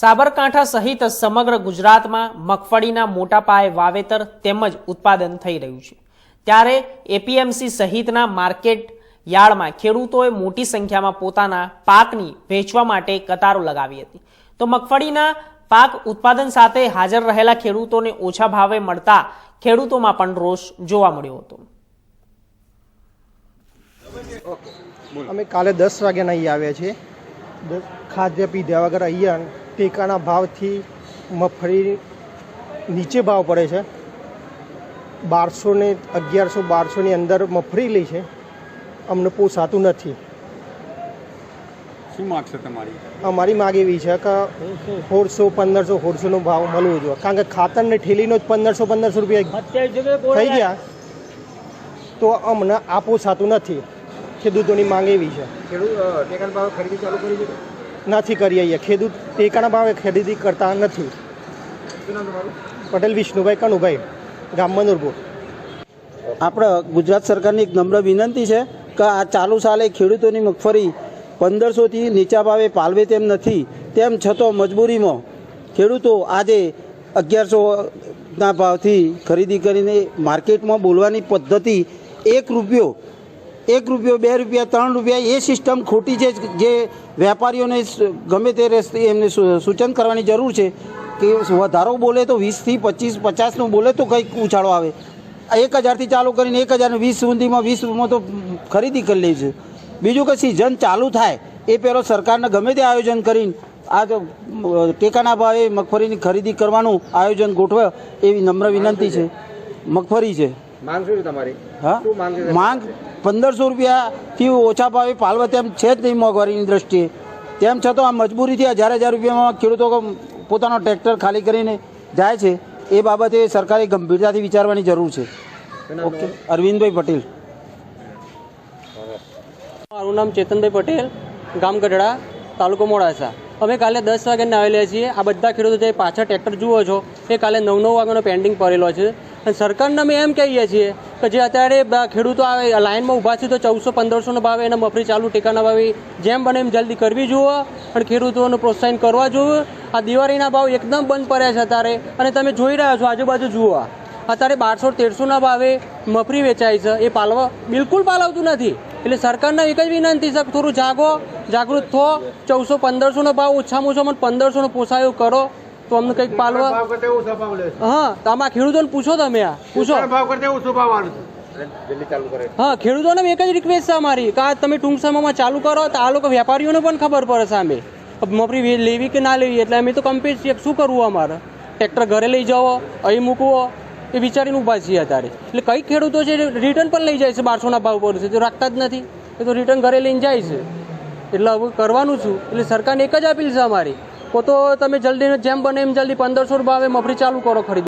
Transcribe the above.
સાબરકાંઠા સહિત સમગ્ર ગુજરાતમાં મગફળીના મોટા પાયે વાવેતર તેમજ ઉત્પાદન થઈ રહ્યું છે. ત્યારે એપીએમસી સહિતના માર્કેટ યાર્ડમાં ખેડૂતોએ મોટી સંખ્યામાં પોતાના પાકની વેચવા માટે કતારો લગાવી હતી. તો મગફળીના પાક ઉત્પાદન સાથે હાજર રહેલા ખેડૂતોને ઓછા ભાવે મળતા ખેડૂતોમાં પણ રોષ જોવા મળ્યો હતો. અમે કાલે દસ વાગ્યાના અહીં આવ્યા છીએ. ખાદ્ય પીધા વગર અહીંયા ટેકાના ભાવથી મગફળી નીચે ભાવ પડે છે. બારસો ને અગિયારસો બારસોની અંદર મગફળી લે છે. અમને પોસાતું નથી. શું માગ છે તમારી? અમારી માગ એવી છે કે સોળસો પંદરસો સોળસોનો ભાવ મળવો જોઈએ. કારણ કે ખાતર ને ઠેલીનો જ પંદરસો પંદરસો રૂપિયા થઈ ગયા. તો અમને આ પોસાતું નથી. ખેડૂતોની માંગ એવી છે. ખેડૂત ટેકાના ભાવ ખરીદી ચાલુ કરી છે નથી કરી અહીંયા ખેડૂત ટેકાના ભાવે ખરીદી કરતા નથી. પટેલ, વિષ્ણુભાઈ કનુભાઈ, ગામ મનુરપુર. આપણે ગુજરાત સરકારની એક નમ્ર વિનંતી છે કે આ ચાલુ સાલે ખેડૂતોની મગફળી પંદરસોથી નીચા ભાવે પાલવે તેમ નથી, તેમ છતાં મજબૂરીમાં ખેડૂતો આજે અગિયારસોના ભાવથી ખરીદી કરીને માર્કેટમાં બોલવાની પદ્ધતિ એક રૂપિયો એક રૂપિયો બે રૂપિયા ત્રણ રૂપિયા એ સિસ્ટમ ખોટી છે જે વેપારીઓને ગમે તે રસ્તે એમને સૂચન કરવાની જરૂર છે કે વધારો બોલે તો વીસથી પચીસ પચાસનું બોલે તો કંઈક ઉછાળો આવે. એક હજારથી ચાલુ કરીને એક હજાર વીસ સુધીમાં વીસમાં તો ખરીદી કરી લે છે. બીજું કે સિઝન ચાલુ થાય એ પહેલો સરકારને ગમે તે આયોજન કરીને આ ટેકાના ભાવે મગફળીની ખરીદી કરવાનું આયોજન ગોઠવે એવી નમ્ર વિનંતી છે. મગફળી છે. માંગ શું તમારી? હા? માંગ પંદરસો રૂપિયાથી ઓછા ભાવે પાલવા તેમ છે જ નહીં મોંઘવારીની દ્રષ્ટિએ. તેમ છતાં આ મજબૂરીથી હજાર હજાર રૂપિયામાં ખેડૂતો પોતાનો ટ્રેક્ટર ખાલી કરીને જાય છે એ બાબતે સરકારે ગંભીરતાથી વિચારવાની જરૂર છે. ઓકે. અરવિંદભાઈ પટેલ. મારું નામ ચેતનભાઈ પટેલ ગામ ગઢડા તાલુકો મોડાસા. અમે કાલે દસ વાગ્યાના આવેલા છીએ. આ બધા ખેડૂતો જે પાછળ ટ્રેક્ટર જુઓ છો, એ કાલે નવ નવ વાગ્યાનો પેન્ડિંગ પડેલો છે. અને સરકારને અમે એમ કહીએ છીએ કે જે અત્યારે ખેડૂતો આવે, લાઇનમાં ઊભા છે તો ચૌદસો પંદરસોનો ભાવે એના મફરી ચાલુ ટેકાના ભાવે જેમ બને એમ જલ્દી કરવી જુઓ અને ખેડૂતોને પ્રોત્સાહન કરવા જોઈએ આ દિવાળીના ભાવ એકદમ બંધ પડ્યા છે અત્યારે. અને તમે જોઈ રહ્યા છો, આજુબાજુ જુઓ અત્યારે બારસો તેરસોના ભાવે મફરી વેચાય છે. એ પાલવા, બિલકુલ પાલવતું નથી. એટલે સરકારને એક જ વિનંતી છે થોડું જાગો જાગૃત થો. ચૌદસો પંદરસોનો ભાવ ઓછામાં ઓછો મને પંદરસોનો પોસાયો કરો. તો અમને કંઈક પાલવા ભાવ કરતા ઓછા ભાવ લે છે. હા તો આમાં ખેડૂતોને પૂછો તમે આ. પૂછો. ભાવ કરતા ઓછો ભાવ આવે છે. જલ્દી ચાલુ કરે હા ખેડૂતોને એક જ રિક્વેસ્ટ છે અમારી કે આ તમે ટૂંક સમયમાં ચાલુ કરો તો આ લોકો વેપારીઓને પણ ખબર પડે સામે. મફરી વે- લેવી કે ના લેવી એટલે અમે તો કમ્પેર શું કરવું અમારે? ટ્રેક્ટર ઘરે લઈ જાઓ અહીં મૂકવો એ વિચારીને ઊભા છીએ અત્યારે. એટલે કઈ ખેડૂતો છે રિટર્ન પણ લઈ જાય છે બારસોના ભાવ પર. છે તો રાખતા જ નથી. એ તો રિટર્ન ઘરે લઈને જાય છે. એટલે હવે કરવાનું છું એટલે સરકારને એક જ અપીલ છે અમારી. કો તો તમે જલ્દી જેમ બને એમ જલ્દી પંદરસો ભાવે મફરી ચાલુ કરો ખરીદી